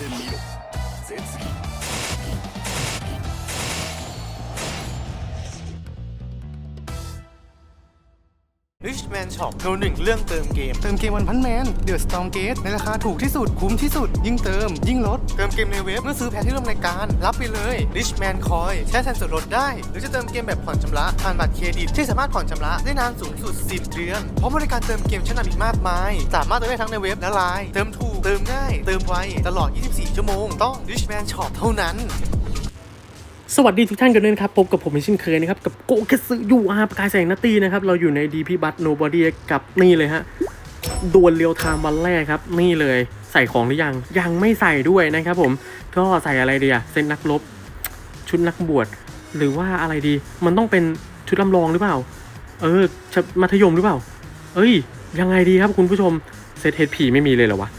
てみろ絶技 Richman Shop โทรหนึ่งเรื่องเติมเกม เติมเกมวันพันแมนเดือดสตองเกตในราคาถูกที่สุด คุ้มที่สุด ยิ่งเติม ยิ่งลด เติมเกมในเว็บเมื่อซื้อแพ็คที่ร่วมรายการ รับไปเลย Richman Coin ใช้แทนส่วนลดได้ หรือจะเติมเกมแบบผ่อนชำระผ่านบัตรเครดิต ที่สามารถผ่อนชำระได้นานสูงสุด 10 เดือน เพราะบริการเติมเกมชั้นนำอีกมากมาย สามารถเติมได้ทั้งในเว็บและไลน์เติมถูก ก เติมง่าย เติมไว ตลอด 24 ชั่วโมง ต้อง Richman Shop เท่านั้น สวัสดีทุกท่านกันด้วยนะครับ พบกับผมเช่นเคยนะครับ กับโกเคสึยูอาร์ประกายแสงนัตตี้นะครับ เราอยู่ในดีพีบัตโนบอดี้กับนี่เลยฮะดวลเรียวไทม์วันแรกครับ นี่เลยใส่ของหรือยัง ยังไม่ใส่ด้วยนะครับผม ก็ใส่อะไรดีอะเซนนักรบ ชุดนักบวช หรือว่าอะไรดี มันต้องเป็นชุดลำลองหรือเปล่า เออชะมัธยมหรือเปล่า เอ้ย ยังไงดีครับคุณผู้ชม เซตเฮดพีไม่มีเลยเหรอวะ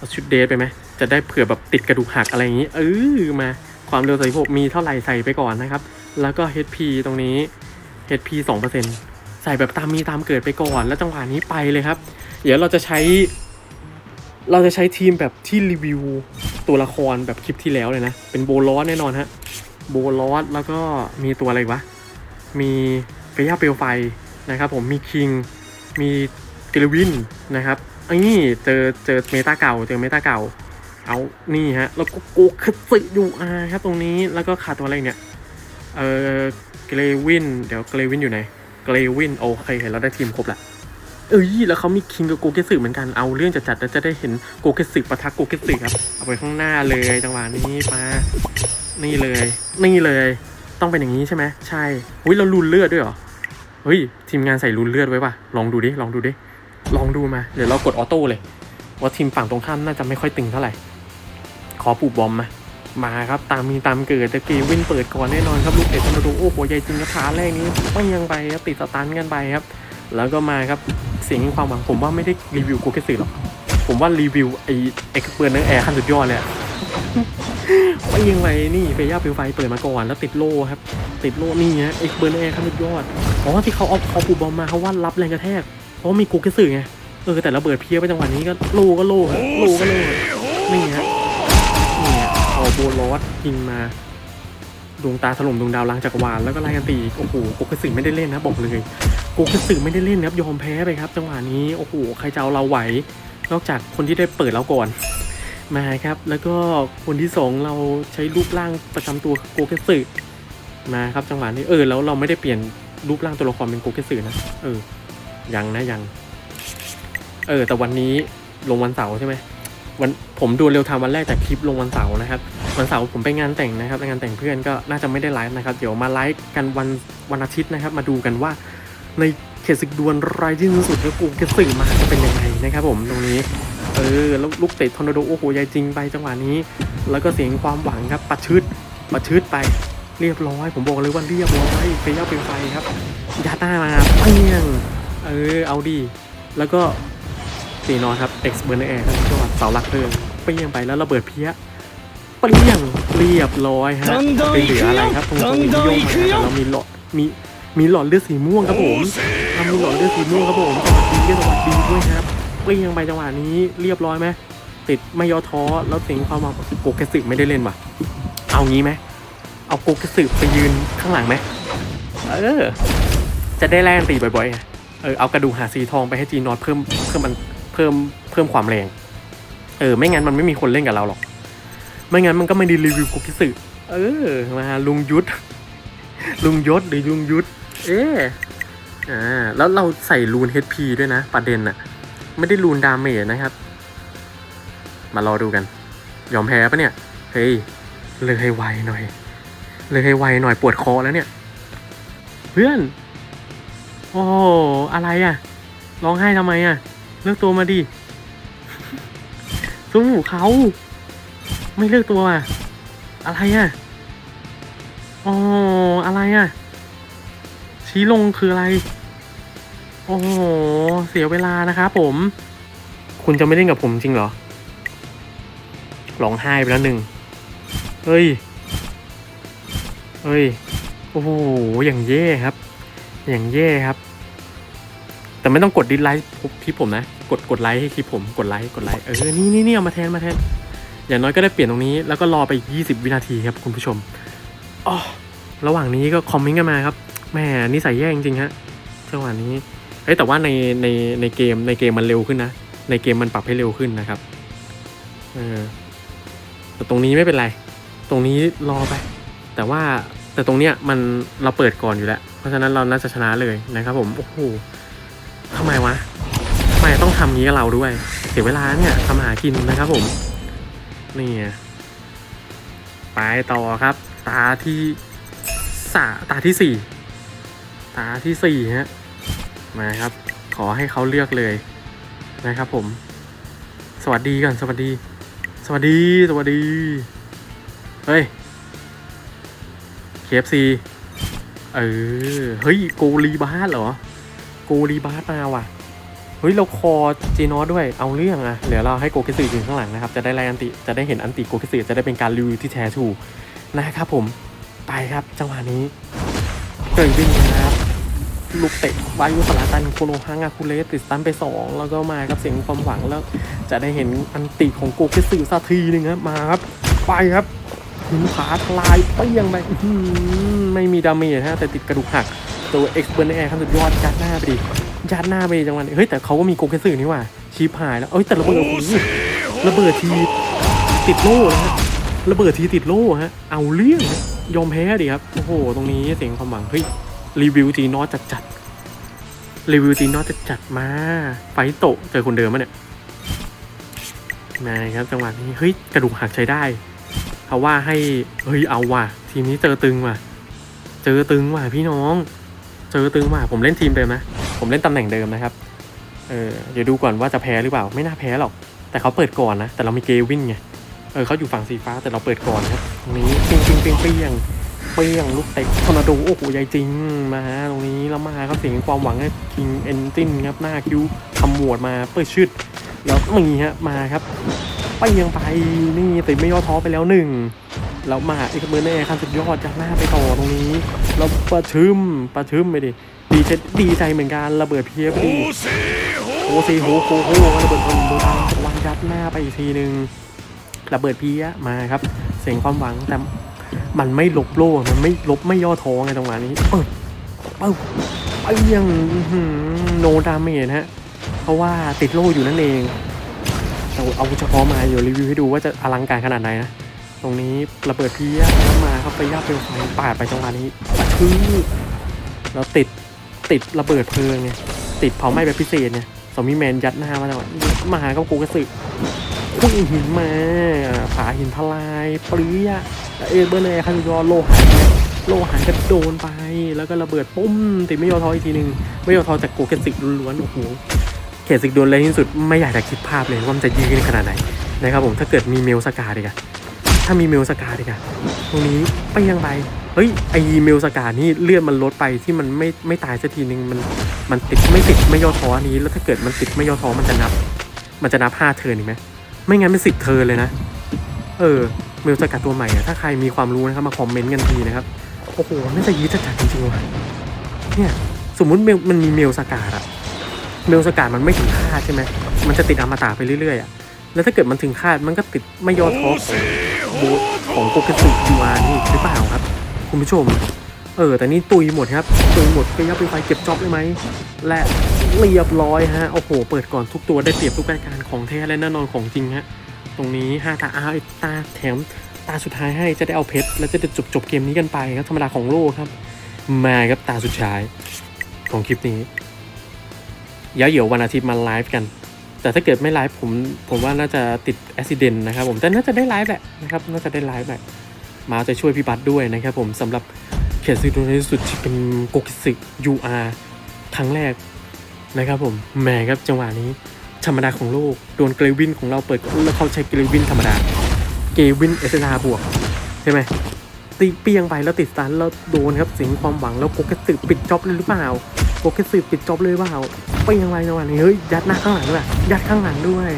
เอาชุดเดทไปไหมจะได้เผื่อแบบติดกระดูกหักอะไรอย่างนี้ เออมาความเร็ว36มีเท่าไหร่ใส่ไปก่อนนะครับ แล้วก็ HP ตรงนี้ HP 2%ใส่แบบตามมีตามเกิดไปก่อน แล้วจังหวะนี้ไปเลยครับ เดี๋ยวเราจะใช้ เราจะใช้ทีมแบบที่รีวิวตัวละครแบบคลิปที่แล้วเลยนะ เป็นโบลอสแน่นอนฮะ โบลอสแล้วก็มีตัวอะไรวะ มีเฟย่าเปลวไฟนะครับผม มีคิง มีเกลวินนะครับ ไอ้นี่เจอเจอเมตาเก่าเจอเมตาเก่า เอานี่ฮะ แล้วก็โกคัตสึยูอาครับตรงนี้แล้วก็ขาดตัวอะไรเนี่ย เออเกรวิน เดี๋ยวเกรวินอยู่ไหนเกรวินโอเคเห็นแล้วได้ทีมครบละเอ้ยแล้วเขามีคิงกับโกเกสึเหมือนกันเอาเรื่องจัดๆแล้วจะได้เห็นโกเกสึปะทะโกเกสึครับเอาไปข้างหน้าเลยจังหวะนี้มานี่เลย นี่เลย ต้องเป็นอย่างนี้ใช่ไหมใช่อุ้ยเราลูนเลือดด้วยเหรอเฮ้ยทีมงานใส่ลูนเลือดไว้ป่ะลองดูดิลองดูดิ ลองดูมาเดี๋ยวเรากดออโต้เลย ว่าทีมฝั่งตรงข้ามน่าจะไม่ค่อยตึงเท่าไหร่ ขอปูบอมมามาครับตามมีตามเกิดแต่เกวินเปิดก่อนแน่นอนครับลูกเตะธรรมดูโอ้โหใหญ่จริงครับขาแรกนี้ไม่ยังไปครับติดสตันกันไปครับ แล้วก็มาครับเสียงความหวังผมว่าไม่ได้รีวิวโกเกสึหรอกผมว่ารีวิวไอเอ็กซ์เปิร์เนอร์แอร์ขั้นสุดยอดเลยไม่ยังไงนี่เฟย่าฟิวไฟเปิดมาก่อนแล้วติดโล่ครับ ติดโล่นี่ฮะเอ็กซ์เปิร์เนอร์แอร์ขั้นสุดยอดอ๋อที่เขาเอาเอาปูบอมมาเขาว่ารับแรงกระแทก เพราะว่ามีโกเกสึไง เออแต่ระเบิดเพี้ยไปจังหวะนี้ก็โลก็โลครับโลก็โลครับนี่ฮะนี่ฮะเอาโบลอสยิงมา ดวงตาถล่มดวงดาวล้างจักรวาลแล้วก็ไล่กันตีโอ้โหโกกสึไม่ได้เล่นนะบอกเลยโกกสึไม่ได้เล่นนะครับยอมแพ้ไปครับจังหวะนี้โอ้โหใครจะเอาเราไหวนอกจากคนที่ได้เปิดเราก่อนมาครับ แล้วก็คนที่สองเราใช้รูปร่างประจำตัวโกเกสึมาครับจังหวะนี้เออแล้วเราไม่ได้เปลี่ยนรูปร่างตัวละครเป็นโกเกสึนะเออ ยังนะยัง เออ แต่วันนี้ลงวันเสาร์ใช่ไหมวันผมดูเร็วทำวันแรกแต่คลิปลงวันเสาร์นะครับ วันเสาร์ผมไปงานแต่งนะครับงานแต่งเพื่อนก็น่าจะไม่ได้ไลฟ์นะครับ เดี๋ยวมาไลฟ์กันวันวันอาทิตย์นะครับ มาดูกันว่าในเขตศึกดวลรายที่สุดแล้วกูจะสื่อมาจะเป็นยังไงนะครับ ผมตรงนี้ เออแล้วลูกเตะทอร์นาโดโอ้โหใหญ่จริงไปจังหวะนี้ แล้วก็เสียงความหวังครับปัดชืดปัดชืดไปเรียบร้อย ผมบอกเลยว่าเรียบร้อยเฟย่าเป็นไฟครับยาต้ามาเปี้ยง ออ เอาดี แล้วก็สีนอนครับ X b u r n e r Air ครับจังหวัดเสาหลักเพลิงเปรี้ยงไปแล้วระเบิดเพี้ยเปรี้ยงเรียบร้อยฮะไปเหลืออะไรครับตรงตรงนี้โยงมาแต่เรามีหลอดมีมีหลอดเลือดสีม่วงครับผมเรามีหลอดเลือดสีม่วงครับผมสวัสดีก็สวัสดีด้วยครับเปรี้ยงไปจังหวะนี้เรียบร้อยไหมติดไม่ย่อท้อแล้วเสียงความมาโกเกสึไม่ได้เล่นว่ะเอางี้ไหมเอาโกเกสึไปยืนข้างหลังไหมเออจะได้แรงตีบ่อยๆไง เออเอากระดูกหาสีทองไปให้จีนอตเพิ่มเพิ่มมันเพิ่มเพิ่มความแรง เออ ไม่งั้นมันไม่มีคนเล่นกับเราหรอก ไม่งั้นมันก็ไม่ได้รีวิวกุกิสึเออมาลุงยุทธลุงยศหรือลุงยุทธเอออ่าแล้วเราใส่รูน HP ด้วยนะประเด็นอะไม่ได้รูนดาเมจนะครับ มารอดูกัน ยอมแพ้ปะเนี่ย เฮ้ยเลยให้ไวหน่อย เลยให้ไวหน่อยปวดคอแล้วเนี่ย เพื่อน โอ้อะไรอะ ร้องไห้ทำไมอะ เลือกตัวมาดิ สู้เขา ไม่เลือกตัวอะ อะไรอะอ๋ออะไรอะ ชี้ลงคืออะไร โอ้โห เสียเวลานะครับผม คุณจะไม่เล่นกับผมจริงเหรอ ร้องไห้ไปแล้วหนึ่ง เฮ้ย เฮ้ย โอ้โห อย่างเย่ครับ อย่างเย่ครับ แต่ไม่ต้องกดดิสไลค์คลิปผมนะ กดกดไลค์ให้คลิปผมกดไลค์กดไลค์เออนี่นี่นี่เอามาแทนมาแทน อย่างน้อยก็ได้เปลี่ยนตรงนี้ แล้วก็รอไป 20 วินาทีครับคุณผู้ชมอ๋อระหว่างนี้ก็คอมเมนต์กันมาครับแหม่นิสัยแย่จริงๆฮะจังหวะนี้เอ้ยแต่ว่าในในในเกมในเกมมันเร็วขึ้นนะ ในเกมมันปรับให้เร็วขึ้นนะครับเออแต่ตรงนี้ไม่เป็นไร ตรงนี้รอไป แต่ว่าแต่ตรงเนี้ยมันเราเปิดก่อนอยู่แล้ว เพราะฉะนั้นเราน่าจะชนะเลยนะครับผม โอ้โหทำไมวะทำไมต้องทำงี้กับเราด้วย เสียเวลาเนี่ยทำหากินนะครับผม นี่ไงไปต่อครับ ตาที่สาตาที่สี่ ตาที่สี่ฮะ มาครับ ขอให้เขาเลือกเลยนะครับผม สวัสดีกันสวัสดี สวัสดี สวัสดี เฮ้ย KFC เออ เฮ้ยโกลีบาสเหรอโกลีบาสมาว่ะ เฮ้ย เราคอจีนอสด้วยเอาเรื่องอะเดี๋ยวเราให้โกคิสึยืนข้างหลังนะครับ จะได้ไล่อันติ จะได้เห็นอันติโกคิสึจะได้เป็นการรีวิวที่แท้ถูกนะครับผม ไปครับ จังหวะนี้ เกิดวิ่งนะครับลูกเตะวายุสลาตันโคโนฮังอาคุเลสติดสตันไป 2 แล้วก็มาครับเสียงความหวังแล้ว จะได้เห็นอันติของโกคิสึสักทีหนึ่งครับมาครับ ไปครับ หินผาทลายเปี้ยงไปไม่มีดาเมจฮะแต่ติดกระดูกหักตัวเอ็กซ์เบิร์นแอร์ขั้นสุดยอดยัดหน้าไปดิยัดหน้าไปจังหวะนี้เฮ้ยแต่เขาก็มีโกเกสึนี่ว่าชีพหายแล้วเอ้ยแต่ระเบิดโอ้โหระเบิดทีติดโล่นะฮะระเบิดทีติดโล่ฮะเอาเรื่องยอมแพ้ดิครับโอ้โหตรงนี้เสียงความหวังเฮ้ยรีวิวจีนอจัดจัดรีวิวจีนอจัดจัดมาไฟโตเจอคนเดิมมะเนี่ยมาครับจังหวะนี้เฮ้ยกระดูกหักใช้ได้ เขาะว่าให้เฮ้ยเอาว่ะ ทีมนี้เจอตึงว่ะ เจอตึงว่ะพี่น้อง เจอตึงว่ะผมเล่นทีมเดิมนะผมเล่นตำแหน่งเดิมนะครับเออเดี๋ยวดูก่อนว่าจะแพ้หรือเปล่าไม่น่าแพ้หรอก แต่เขาเปิดก่อนนะ แต่เรามีเกวินไงเออเขาอยู่ฝั่งสีฟ้าแต่เราเปิดก่อนครับตรงนี้เปียงเปียงเปียงเปียงเปียงลูกเตะทอร์นาโดโอ้โหใหญ่จริงมาฮะตรงนี้แล้วมาครับเสียงความหวังให้คิงเอนจินครับหน้าคิวทำหมวดมาเปิดชืดแล้วมีฮะมาครับ ไปยังไปนี่ติไม่ย่อท้อไปแล้วหนึ่งแล้วมาเอกเบอร์เน่คันสุดยอดจากหน้าไปต่อตรงนี้แล้วประชึมประชึมไปดิดีเจดีใจเหมือนกันระเบิดเพียบดิโอ้ซีโหโคโหระเบิดคนดูดังวางยัดหน้าไปอีกทีหนึ่งระเบิดเพียมาครับ เสียงความหวังแต่มันไม่ลบโล่มันไม่ลบไม่ย่อท้อไงตรงนี้เออเออไปยังโนดามเมจฮะเพราะว่าติดโล่อยู่นั่นเอง เอาเอาเฉพาะมาเดี๋ยวรีวิวให้ดูว่าจะอลังการขนาดไหนนะ ตรงนี้ระเบิดเพียแล้วมาเข้าไปย่าเปลวไฟปาดไปจังหวะนี้ปะทือแล้วติดติดระเบิดเพลิงไงติดเผาไหม้แบบพิเศษเนี่ยสมิแมนยัดหน้ามาจังหวะมาหากับกูกระสึกพุ่งหินมาผาหินทลายเปรี้ยเอเบอร์เนคันยอโลหะโลหะกระโดนไป แล้วก็ระเบิดปุ้มติดไม่ยอทออีกทีหนึ่งไม่ยอทอจากโกเกสิกล้วนโอ้โห ตสิกโดนแรงที่สุดไม่อยากจะคิดภาพเลยว่ามันจะยืดขนาดไหนนะครับผมถ้าเกิดมีเมลสกาดีกว่าถ้ามีเมลสกาดีกว่าตรงนี้ไปยังไงเฮ้ยไอเมลสกานี่เลือนมันลดไปที่มันไม่ไม่ตายสักทีนึงมันมันติดไม่ติดไม่ย่อท้ออันนี้ แล้วถ้าเกิดมันติดไม่ย่อท้อมันจะนับ มันจะนับห้าเทิร์นอีกไหมไม่งั้นเป็นสิบเทิร์นเลยนะ เออเมลสกาตัวใหม่อะถ้าใครมีความรู้นะครับมาคอมเมนต์กันทีนะครับโอ้โหน่าจะยืดจัดจริงๆว่ะเนี่ยสมมุติเมลมันมีเมลสกาอะ เมลสกามันไม่ถึงคาดใช่ไหมมันจะติดอมตะไปเรื่อยๆอะแล้วถ้าเกิดมันถึงคาดมันก็ติดไม่ย่อท้อせえบูธของโปรเกสึยูอานี่หรือเปล่าครับ คุณผู้ชม เออแต่นี่ตุยหมดครับ ตุยหมดไปยับไปไฟเก็บจ็อบได้ไหม และเรียบร้อยฮะ โอ้โห เปิดก่อนทุกตัวได้เปรียบทุกรายการของแท้และแน่นอนของจริงฮะ ตรงนี้ห้าตาอ้าวไอ้ตาแถมตาสุดท้ายให้จะได้เอาเพชรแล้วจะได้จบจบเกมนี้กันไปครับธรรมดาของโลกครับ มาครับตาสุดท้ายของคลิปนี้ ย้ายเดี๋ยววันอาทิตย์มาไลฟ์กัน แต่ถ้าเกิดไม่ไลฟ์ผมผมว่าน่าจะติดอุบิเหตุนะครับผมแต่น่าจะได้ไลฟ์แหละนะครับน่าจะได้ไลฟ์แหละมาจะช่วยพี่บัตด้วยนะครับผมสำหรับเขตซีโดในที่สุดที่เป็นโกกิสึ UR ครั้งแรกนะครับผมแหมครับจังหวะนี้ธรรมดาของโลกโดนเกรวินของเราเปิดแล้วเขาใช้เกรวินธรรมดาเกรวินเอสนาบวกใช่ไหมตีเปียงไปแล้วติดสตันแล้วโดนครับสิงความหวังแล้วโกกิสึปิดจ็อบเลยหรือเปล่า โกกิสึปิดจ็อบเลยหรือเปล่าไปยังไงจังหวะนี้เฮ้ยยัดหน้าข้างหลังด้วยยัดข้างหลังด้วย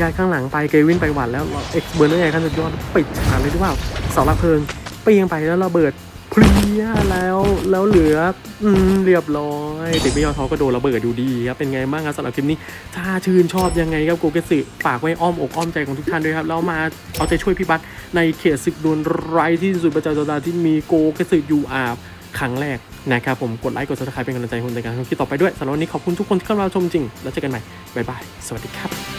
ยัดข้างหลังไปเกวินไปหวัดแล้วเอ็กซ์เบิร์นเอขั้นสุดยอดปิดฉากเลยหรือเปล่าเสาลักเพลิงไปยังไปแล้วระเบิดเพลียแล้วแล้วเหลืออืมเรียบร้อยเด็กไม่ยอมท้อก็โดนระเบิดอยู่ดีครับเป็นไงบ้างครับสำหรับคลิปนี้ ถ้าชื่นชอบยังไงครับโกเกสึฝากไว้อ้อมอกอ้อมใจของทุกท่านด้วยครับแล้วมาเอาใจช่วยพี่บัสในเขตศึกดวลไร้ที่สุดประจำสัปดาห์ที่มีโกเกสึยูอาร์ครั้งแรก นะครับผมกดไลค์กดซับสไครป์เป็นกำลังใจให้ผมในการทำคลิปต่อไปด้วยสำหรับวันนี้ขอบคุณทุกคนที่เข้ามาชมจริง แล้วเจอกันใหม่บ๊ายบายสวัสดีครับ